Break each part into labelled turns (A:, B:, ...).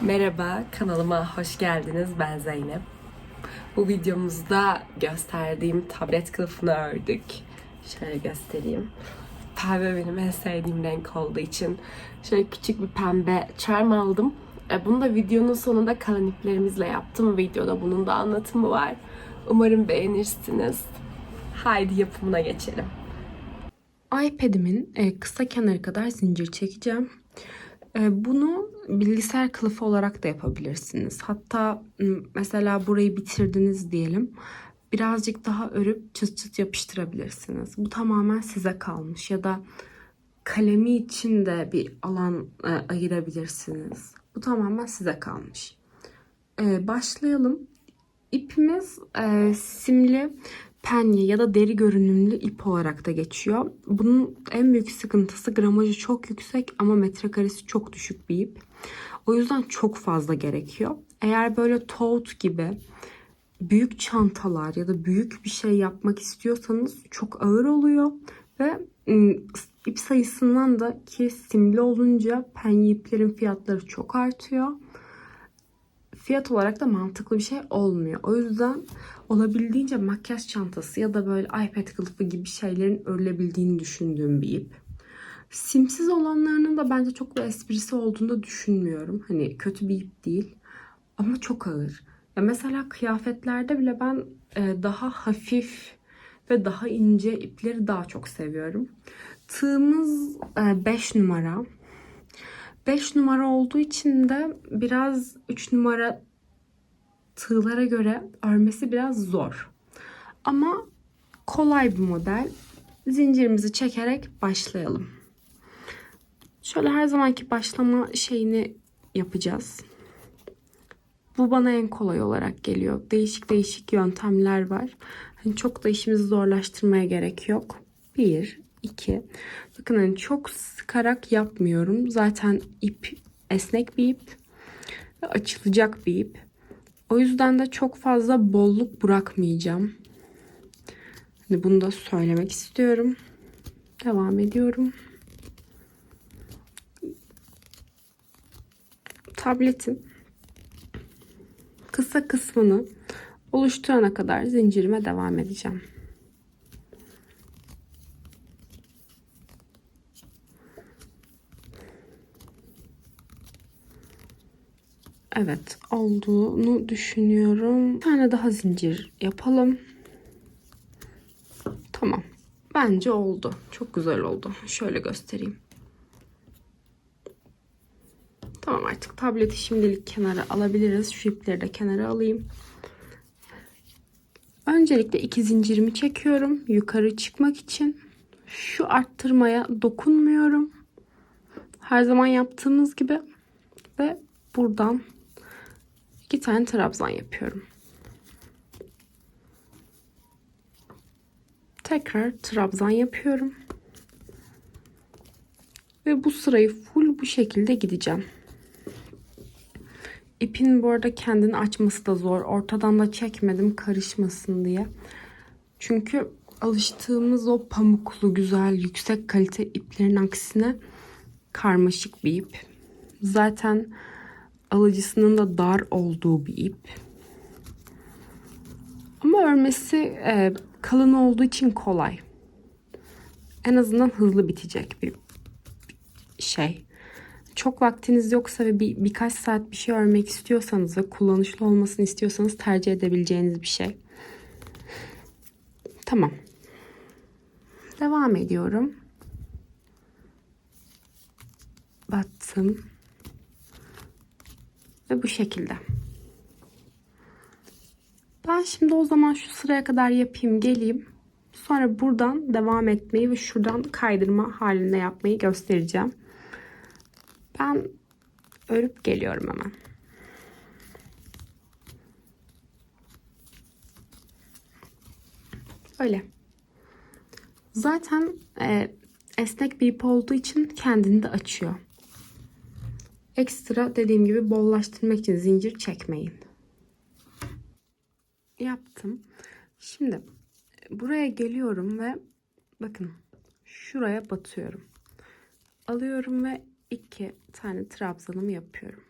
A: Merhaba, kanalıma hoş geldiniz. Ben Zeynep. Bu videomuzda gösterdiğim tablet kılıfını ördük. Şöyle göstereyim. Pembe benim en sevdiğim renk olduğu için şöyle küçük bir pembe charm aldım. E, Bunu da videonun sonunda kalan iplerimizle yaptım. Videoda bunun da anlatımı var. Umarım beğenirsiniz. Haydi yapımına geçelim.
B: iPad'imin e, kısa kenarı kadar zincir çekeceğim. E, Bunu bilgisayar kılıfı olarak da yapabilirsiniz. Hatta mesela burayı bitirdiniz diyelim. Birazcık daha örüp çıt çıt yapıştırabilirsiniz. Bu tamamen size kalmış. Ya da kalemi için de bir alan e, ayırabilirsiniz. Bu tamamen size kalmış. E, başlayalım. İpimiz e, simli penye ya da deri görünümlü ip olarak da geçiyor. Bunun en büyük sıkıntısı gramajı çok yüksek ama metrekaresi çok düşük bir ip. O yüzden çok fazla gerekiyor. Eğer böyle tote gibi büyük çantalar ya da büyük bir şey yapmak istiyorsanız çok ağır oluyor ve ip sayısından da ki simli olunca penye iplerin fiyatları çok artıyor fiyat olarak da mantıklı bir şey olmuyor. O yüzden olabildiğince makyaj çantası ya da böyle iPad kılıfı gibi şeylerin örülebildiğini düşündüğüm bir ip. Simsiz olanlarının da bence çok bir esprisi olduğunu düşünmüyorum. Hani kötü bir ip değil ama çok ağır. Ya mesela kıyafetlerde bile ben e, daha hafif ve daha ince ipleri daha çok seviyorum. Tığımız 5 numara. 5 numara olduğu için de biraz 3 numara tığlara göre örmesi biraz zor. Ama kolay bir model. Zincirimizi çekerek başlayalım. Şöyle her zamanki başlama şeyini yapacağız. Bu bana en kolay olarak geliyor. Değişik değişik yöntemler var. Hani çok da işimizi zorlaştırmaya gerek yok. 1, 2. Bakın hani çok sıkarak yapmıyorum. Zaten ip esnek bir ip açılacak bir ip. O yüzden de çok fazla bolluk bırakmayacağım. Hani bunu da söylemek istiyorum. Devam ediyorum. Tabletin kısa kısmını oluşturana kadar zincirime devam edeceğim. Evet olduğunu düşünüyorum. Bir tane daha zincir yapalım. Tamam. Bence oldu. Çok güzel oldu. Şöyle göstereyim. Tamam artık tableti şimdilik kenara alabiliriz. Şu ipleri de kenara alayım. Öncelikle iki zincirimi çekiyorum. Yukarı çıkmak için. Şu arttırmaya dokunmuyorum. Her zaman yaptığımız gibi. Ve buradan iki tane trabzan yapıyorum. Tekrar trabzan yapıyorum. Ve bu sırayı full bu şekilde gideceğim. İpin bu arada kendini açması da zor. Ortadan da çekmedim karışmasın diye. Çünkü alıştığımız o pamuklu, güzel, yüksek kalite iplerin aksine karmaşık bir ip. Zaten alıcısının da dar olduğu bir ip. Ama örmesi e, kalın olduğu için kolay. En azından hızlı bitecek bir şey. Çok vaktiniz yoksa ve bir, birkaç saat bir şey örmek istiyorsanız ve kullanışlı olmasını istiyorsanız tercih edebileceğiniz bir şey. Tamam. Devam ediyorum. Battım. Ve bu şekilde. Ben şimdi o zaman şu sıraya kadar yapayım geleyim. Sonra buradan devam etmeyi ve şuradan kaydırma halinde yapmayı göstereceğim. Ben örüp geliyorum hemen. Öyle. Zaten e, esnek bir ip olduğu için kendini de açıyor. Ekstra dediğim gibi bollaştırmak için zincir çekmeyin. Yaptım. Şimdi buraya geliyorum ve bakın şuraya batıyorum. Alıyorum ve iki tane trabzanımı yapıyorum.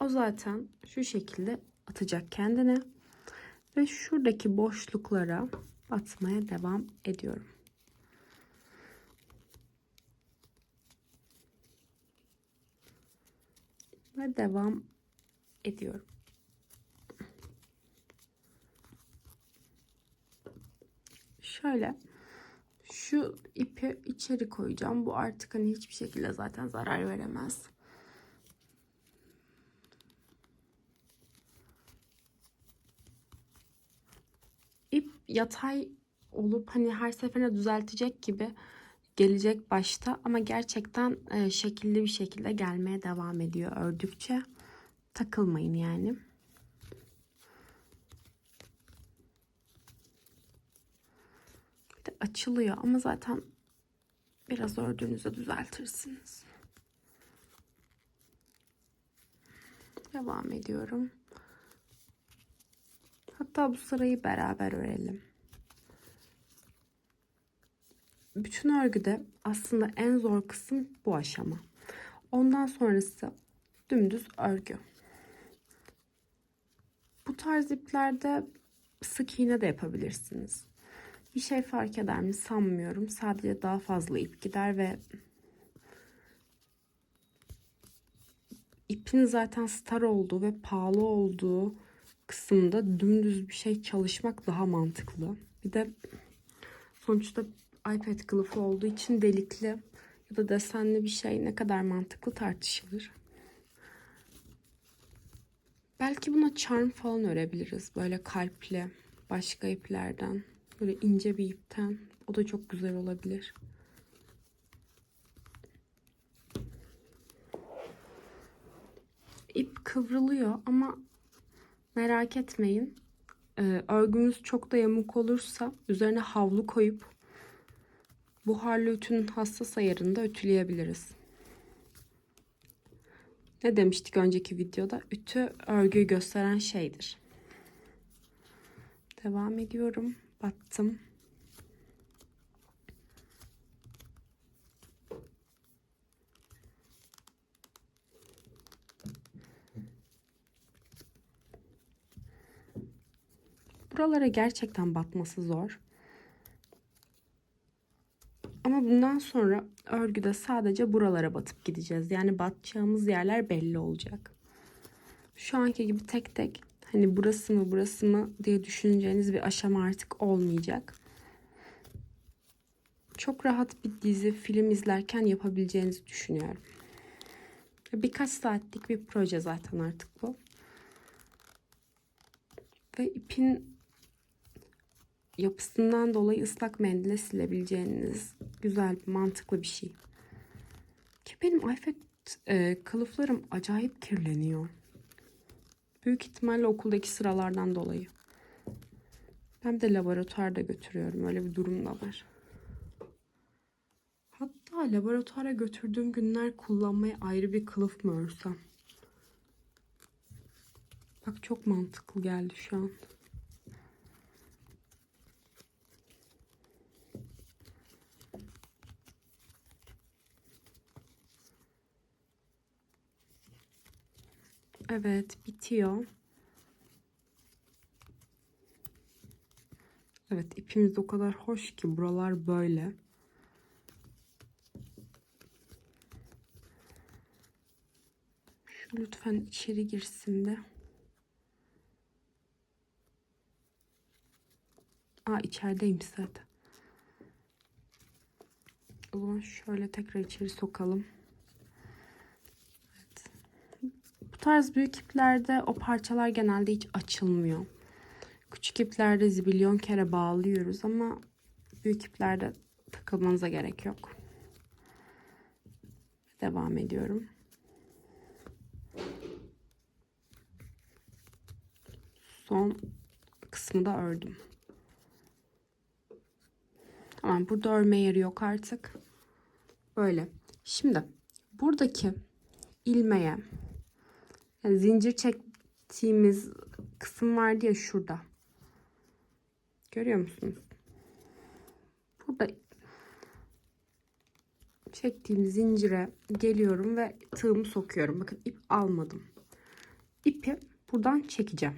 B: O zaten şu şekilde atacak kendine. Ve şuradaki boşluklara batmaya devam ediyorum. Devam ediyorum. Şöyle şu ipi içeri koyacağım. Bu artık hani hiçbir şekilde zaten zarar veremez. İp yatay olup hani her seferinde düzeltecek gibi gelecek başta ama gerçekten e, şekilli bir şekilde gelmeye devam ediyor ördükçe. Takılmayın yani. Bir de açılıyor ama zaten biraz ördüğünüzde düzeltirsiniz. Devam ediyorum. Hatta bu sırayı beraber örelim. Bütün örgüde aslında en zor kısım bu aşama. Ondan sonrası dümdüz örgü. Bu tarz iplerde sık iğne de yapabilirsiniz. Bir şey fark eder mi sanmıyorum. Sadece daha fazla ip gider ve ipin zaten star olduğu ve pahalı olduğu kısımda dümdüz bir şey çalışmak daha mantıklı. Bir de sonuçta iPad kılıfı olduğu için delikli ya da desenli bir şey ne kadar mantıklı tartışılır. Belki buna charm falan örebiliriz. Böyle kalpli başka iplerden. Böyle ince bir ipten. O da çok güzel olabilir. İp kıvrılıyor ama merak etmeyin. Ee, örgümüz çok da yamuk olursa üzerine havlu koyup buharlı ütünün hassas ayarında ütüleyebiliriz. Ne demiştik önceki videoda? Ütü örgüyü gösteren şeydir. Devam ediyorum. Battım. Buralara gerçekten batması zor. Ama bundan sonra örgüde sadece buralara batıp gideceğiz. Yani batacağımız yerler belli olacak. Şu anki gibi tek tek hani burası mı burası mı diye düşüneceğiniz bir aşama artık olmayacak. Çok rahat bir dizi, film izlerken yapabileceğinizi düşünüyorum. Birkaç saatlik bir proje zaten artık bu. Ve ipin yapısından dolayı ıslak mendile silebileceğiniz güzel, mantıklı bir şey. Ki benim iPad e, kılıflarım acayip kirleniyor. Büyük ihtimalle okuldaki sıralardan dolayı. Ben de laboratuvarda götürüyorum. Öyle bir durum da var. Hatta laboratuvara götürdüğüm günler kullanmaya ayrı bir kılıf mı örsem? Bak çok mantıklı geldi şu an. Evet bitiyor. Evet ipimiz o kadar hoş ki buralar böyle. Şu lütfen içeri girsin de. Aa içerideymiş zaten. O zaman şöyle tekrar içeri sokalım. Evet. Bu tarz büyük iplerde o parçalar genelde hiç açılmıyor. Küçük iplerde zibilyon kere bağlıyoruz ama büyük iplerde takılmanıza gerek yok. Devam ediyorum. Son kısmı da ördüm. Tamam burada örme yeri yok artık. Böyle. Şimdi buradaki ilmeğe zincir çektiğimiz kısım vardı ya şurada. Görüyor musunuz? Burada çektiğim zincire geliyorum ve tığımı sokuyorum. Bakın ip almadım. ipi buradan çekeceğim.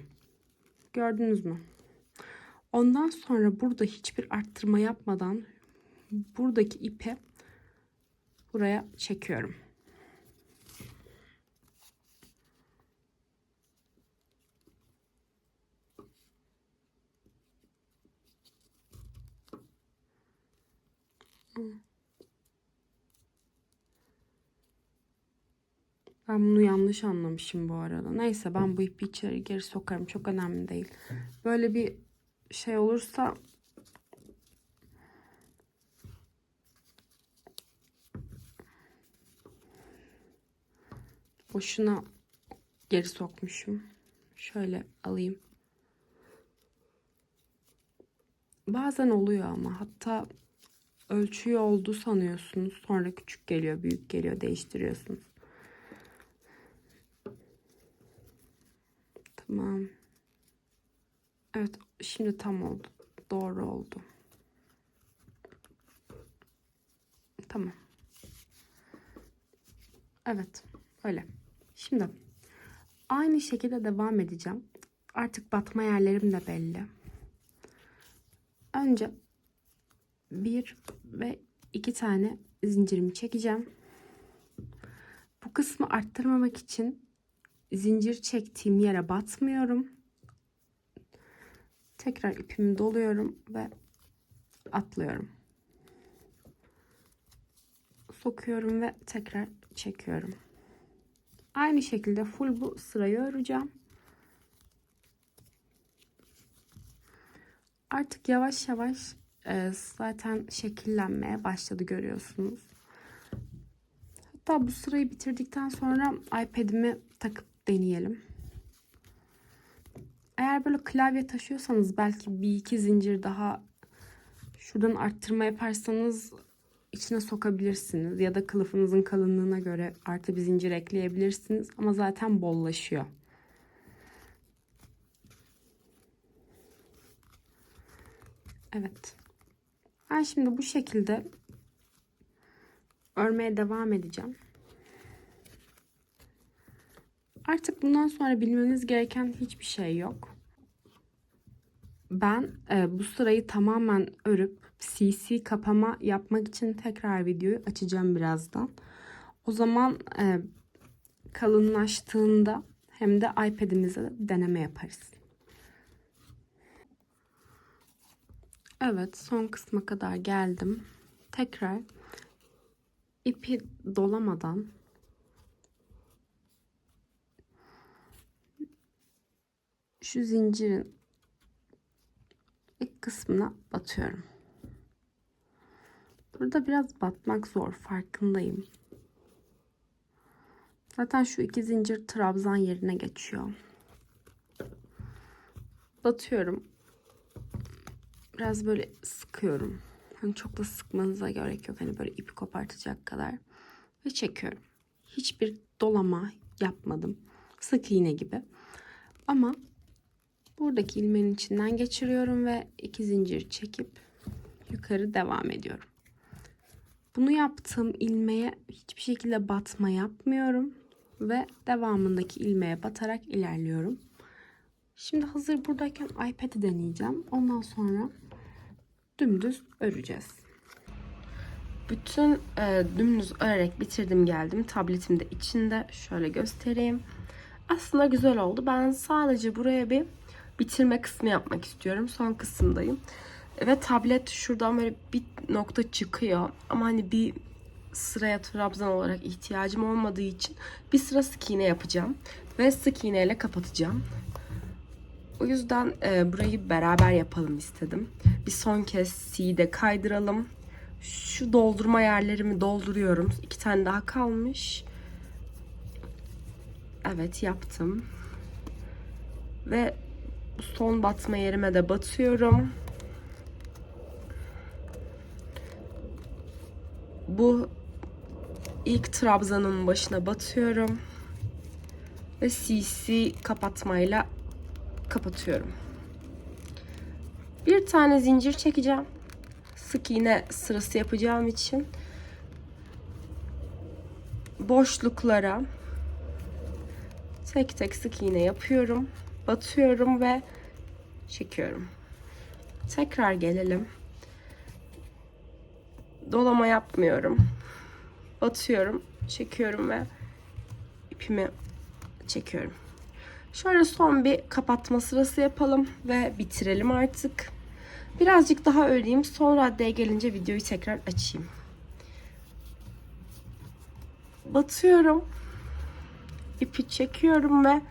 B: Gördünüz mü? Ondan sonra burada hiçbir arttırma yapmadan buradaki ipi buraya çekiyorum. Ben bunu yanlış anlamışım bu arada. Neyse ben bu ipi içeri geri sokarım. Çok önemli değil. Böyle bir şey olursa boşuna geri sokmuşum. Şöyle alayım. Bazen oluyor ama hatta ölçüyü oldu sanıyorsunuz. Sonra küçük geliyor, büyük geliyor, değiştiriyorsunuz. Tamam. Evet, şimdi tam oldu. Doğru oldu. Tamam. Evet, öyle. Şimdi aynı şekilde devam edeceğim. Artık batma yerlerim de belli. Önce bir ve iki tane zincirimi çekeceğim. Bu kısmı arttırmamak için zincir çektiğim yere batmıyorum. Tekrar ipimi doluyorum ve atlıyorum. Sokuyorum ve tekrar çekiyorum. Aynı şekilde full bu sırayı öreceğim. Artık yavaş yavaş e, zaten şekillenmeye başladı görüyorsunuz. Hatta bu sırayı bitirdikten sonra iPad'imi takıp deneyelim. Eğer böyle klavye taşıyorsanız belki bir iki zincir daha şuradan arttırma yaparsanız içine sokabilirsiniz. Ya da kılıfınızın kalınlığına göre artı bir zincir ekleyebilirsiniz. Ama zaten bollaşıyor. Evet. Ben şimdi bu şekilde örmeye devam edeceğim. Artık bundan sonra bilmeniz gereken hiçbir şey yok. Ben e, bu sırayı tamamen örüp CC kapama yapmak için tekrar videoyu açacağım birazdan. O zaman e, kalınlaştığında hem de iPad'imize deneme yaparız. Evet son kısma kadar geldim. Tekrar ipi dolamadan şu zincirin ilk kısmına batıyorum. Burada biraz batmak zor farkındayım. Zaten şu iki zincir trabzan yerine geçiyor. Batıyorum. Biraz böyle sıkıyorum. Hani çok da sıkmanıza gerek yok. Hani böyle ipi kopartacak kadar. Ve çekiyorum. Hiçbir dolama yapmadım. Sık iğne gibi. Ama buradaki ilmeğin içinden geçiriyorum ve iki zincir çekip yukarı devam ediyorum. Bunu yaptığım ilmeğe hiçbir şekilde batma yapmıyorum ve devamındaki ilmeğe batarak ilerliyorum. Şimdi hazır buradayken iPad'i deneyeceğim. Ondan sonra dümdüz öreceğiz. Bütün e, dümdüz örerek bitirdim geldim. Tabletim de içinde. Şöyle göstereyim. Aslında güzel oldu. Ben sadece buraya bir bitirme kısmı yapmak istiyorum. Son kısımdayım. Ve tablet şuradan böyle bir nokta çıkıyor. Ama hani bir sıraya trabzan olarak ihtiyacım olmadığı için bir sıra sık iğne yapacağım. Ve sık iğneyle kapatacağım. O yüzden e, burayı beraber yapalım istedim. Bir son kez C'de kaydıralım. Şu doldurma yerlerimi dolduruyorum. İki tane daha kalmış. Evet yaptım. Ve son batma yerime de batıyorum. Bu ilk trabzanın başına batıyorum. Ve CC kapatmayla kapatıyorum. Bir tane zincir çekeceğim. Sık iğne sırası yapacağım için boşluklara
A: tek tek sık iğne yapıyorum. Batıyorum ve çekiyorum. Tekrar gelelim. Dolama yapmıyorum. Batıyorum, çekiyorum ve ipimi çekiyorum. Şöyle son bir kapatma sırası yapalım ve bitirelim artık. Birazcık daha öreyim. Son raddeye gelince videoyu tekrar açayım. Batıyorum. ipi çekiyorum ve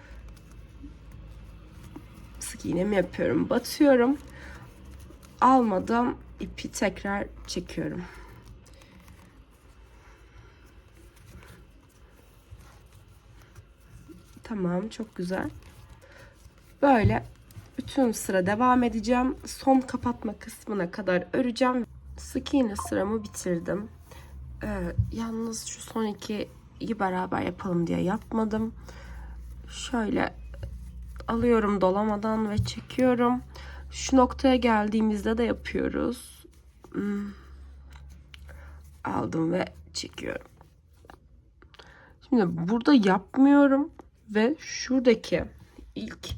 A: sık iğnemi yapıyorum. Batıyorum. Almadan ipi tekrar çekiyorum. Tamam, çok güzel. Böyle bütün sıra devam edeceğim. Son kapatma kısmına kadar öreceğim. Sık iğne sıramı bitirdim. Ee, yalnız şu son ikiyi beraber yapalım diye yapmadım. Şöyle alıyorum dolamadan ve çekiyorum. Şu noktaya geldiğimizde de yapıyoruz. Hmm. Aldım ve çekiyorum. Şimdi burada yapmıyorum ve şuradaki ilk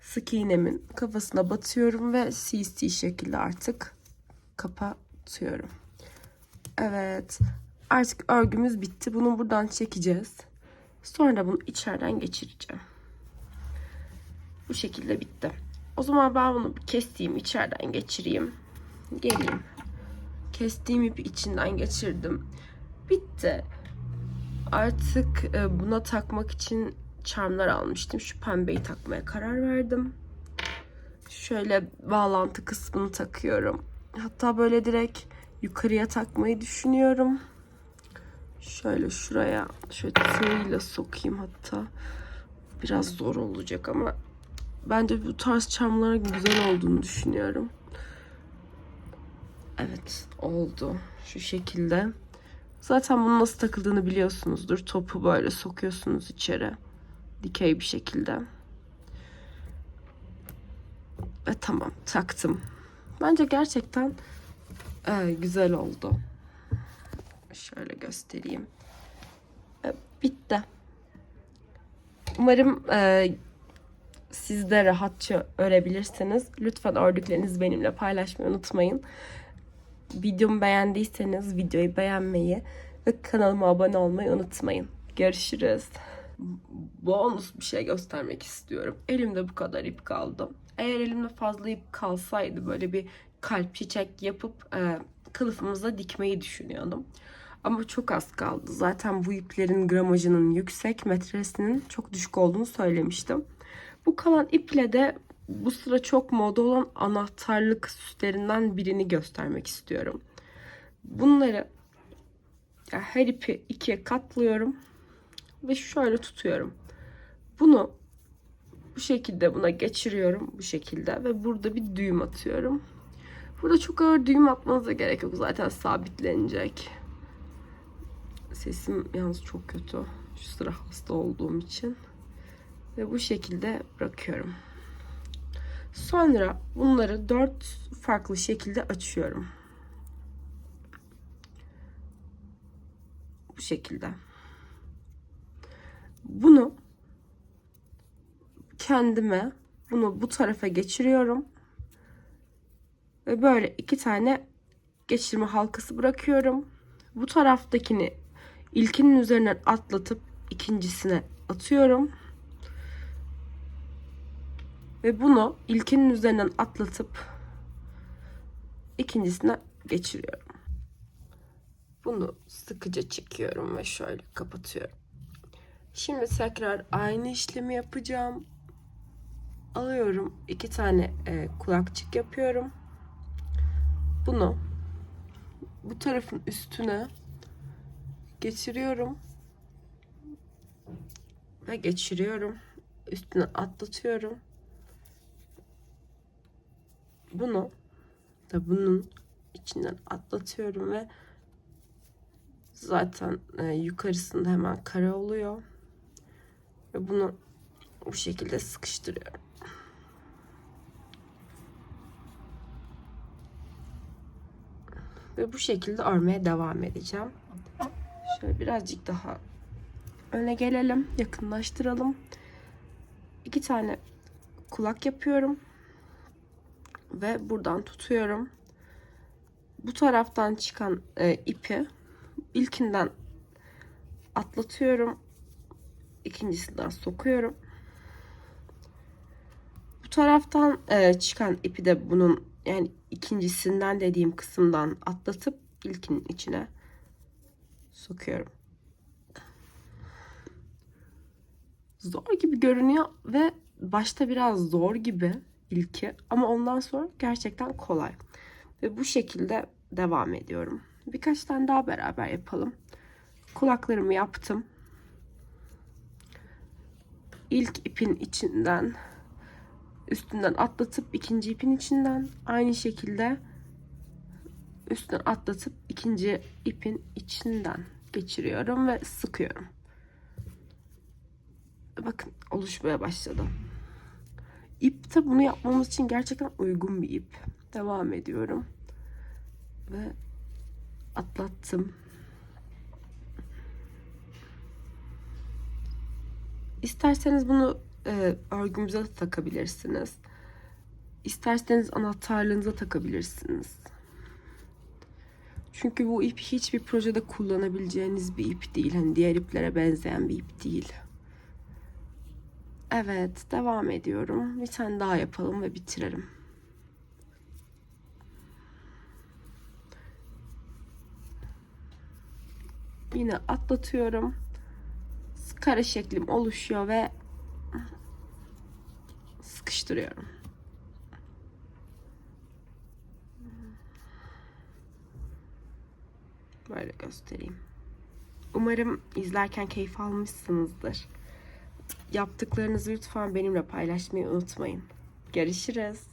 A: sık iğnemin kafasına batıyorum ve CC şekilde artık kapatıyorum. Evet. Artık örgümüz bitti. Bunu buradan çekeceğiz. Sonra bunu içeriden geçireceğim. Bu şekilde bitti. O zaman ben bunu kestiğim içeriden geçireyim. Geleyim. Kestiğim ipi içinden geçirdim. Bitti. Artık e, buna takmak için charmlar almıştım. Şu pembeyi takmaya karar verdim. Şöyle bağlantı kısmını takıyorum. Hatta böyle direkt yukarıya takmayı düşünüyorum. Şöyle şuraya şöyle tığıyla sokayım hatta. Biraz zor olacak ama bence bu tarz çamların güzel olduğunu düşünüyorum. Evet oldu. Şu şekilde. Zaten bunun nasıl takıldığını biliyorsunuzdur. Topu böyle sokuyorsunuz içeri. Dikey bir şekilde. Ve tamam taktım. Bence gerçekten e, güzel oldu. Şöyle göstereyim. E, bitti. Umarım e, siz de rahatça örebilirsiniz. Lütfen ördüklerinizi benimle paylaşmayı unutmayın. Videomu beğendiyseniz videoyu beğenmeyi ve kanalıma abone olmayı unutmayın. Görüşürüz. Bonus bir şey göstermek istiyorum. Elimde bu kadar ip kaldı. Eğer elimde fazla ip kalsaydı böyle bir kalp çiçek yapıp e, kılıfımıza dikmeyi düşünüyordum. Ama çok az kaldı. Zaten bu iplerin gramajının yüksek, metresinin çok düşük olduğunu söylemiştim. Bu kalan iple de bu sıra çok moda olan anahtarlık süslerinden birini göstermek istiyorum. Bunları her ipi ikiye katlıyorum ve şöyle tutuyorum. Bunu bu şekilde buna geçiriyorum bu şekilde ve burada bir düğüm atıyorum. Burada çok ağır düğüm atmanıza gerek yok zaten sabitlenecek. Sesim yalnız çok kötü. Şu sıra hasta olduğum için. Ve bu şekilde bırakıyorum. Sonra bunları dört farklı şekilde açıyorum. Bu şekilde. Bunu kendime bunu bu tarafa geçiriyorum. Ve böyle iki tane geçirme halkası bırakıyorum. Bu taraftakini ilkinin üzerinden atlatıp ikincisine atıyorum. Ve bunu ilkinin üzerinden atlatıp ikincisine geçiriyorum. Bunu sıkıca çekiyorum ve şöyle kapatıyorum. Şimdi tekrar aynı işlemi yapacağım. Alıyorum iki tane e, kulakçık yapıyorum. Bunu bu tarafın üstüne geçiriyorum ve geçiriyorum. Üstüne atlatıyorum. Bunu da bunun içinden atlatıyorum ve zaten e, yukarısında hemen kare oluyor. Ve bunu bu şekilde sıkıştırıyorum. Ve bu şekilde örmeye devam edeceğim. Şöyle birazcık daha öne gelelim, yakınlaştıralım. iki tane kulak yapıyorum ve buradan tutuyorum. Bu taraftan çıkan e, ipi ilkinden atlatıyorum. İkincisinden sokuyorum. Bu taraftan e, çıkan ipi de bunun yani ikincisinden dediğim kısımdan atlatıp ilkinin içine sokuyorum. Zor gibi görünüyor ve başta biraz zor gibi ilki ama ondan sonra gerçekten kolay. Ve bu şekilde devam ediyorum. Birkaç tane daha beraber yapalım. Kulaklarımı yaptım. İlk ipin içinden üstünden atlatıp ikinci ipin içinden aynı şekilde üstünden atlatıp ikinci ipin içinden geçiriyorum ve sıkıyorum. Bakın oluşmaya başladı. İp de bunu yapmamız için gerçekten uygun bir ip. Devam ediyorum. Ve atlattım. İsterseniz bunu e, örgümüze takabilirsiniz. İsterseniz anahtarlığınıza takabilirsiniz. Çünkü bu ip hiçbir projede kullanabileceğiniz bir ip değil. Hani diğer iplere benzeyen bir ip değil. Evet, devam ediyorum. Bir tane daha yapalım ve bitirelim. Yine atlatıyorum. Kare şeklim oluşuyor ve sıkıştırıyorum. Böyle göstereyim. Umarım izlerken keyif almışsınızdır. Yaptıklarınızı lütfen benimle paylaşmayı unutmayın. Görüşürüz.